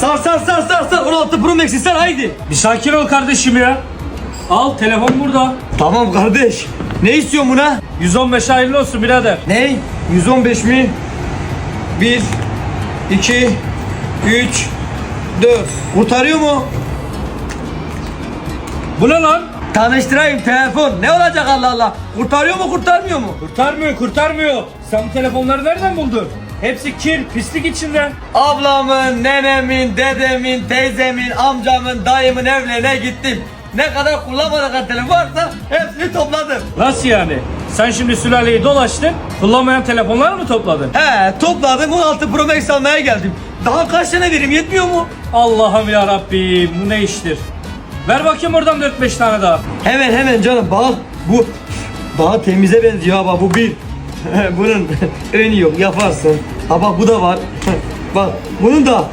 Sar sar sar sar sar 16 Pro Max'i sar haydi. Bir sakin ol kardeşim ya. Al telefon burada. Tamam kardeş. Ne istiyorsun buna? 115 hayırlı olsun birader. Ne? 115 mi? 1 2 3 4 Kurtarıyor mu? Bu ne lan? Tanıştırayım telefon. Ne olacak Allah Allah? Kurtarıyor mu kurtarmıyor mu? Kurtarmıyor kurtarmıyor. Sen bu telefonları nereden buldun? Hepsi kir, pislik içinde. Ablamın, nenemin, dedemin, teyzemin, amcamın, dayımın evlerine gittim. Ne kadar kullanmadık telefon varsa hepsini topladım. Nasıl yani? Sen şimdi sülaleyi dolaştın, kullanmayan telefonları mı topladın? He topladım 16 Pro Max almaya geldim. Daha kaç tane vereyim yetmiyor mu? Allah'ım ya Rabbim bu ne iştir? Ver bakayım oradan 4-5 tane daha. Hemen hemen canım bak bu daha temize benziyor bak bu bir. Bunun önü yok yaparsın. Ha bak bu da var. bak bunun da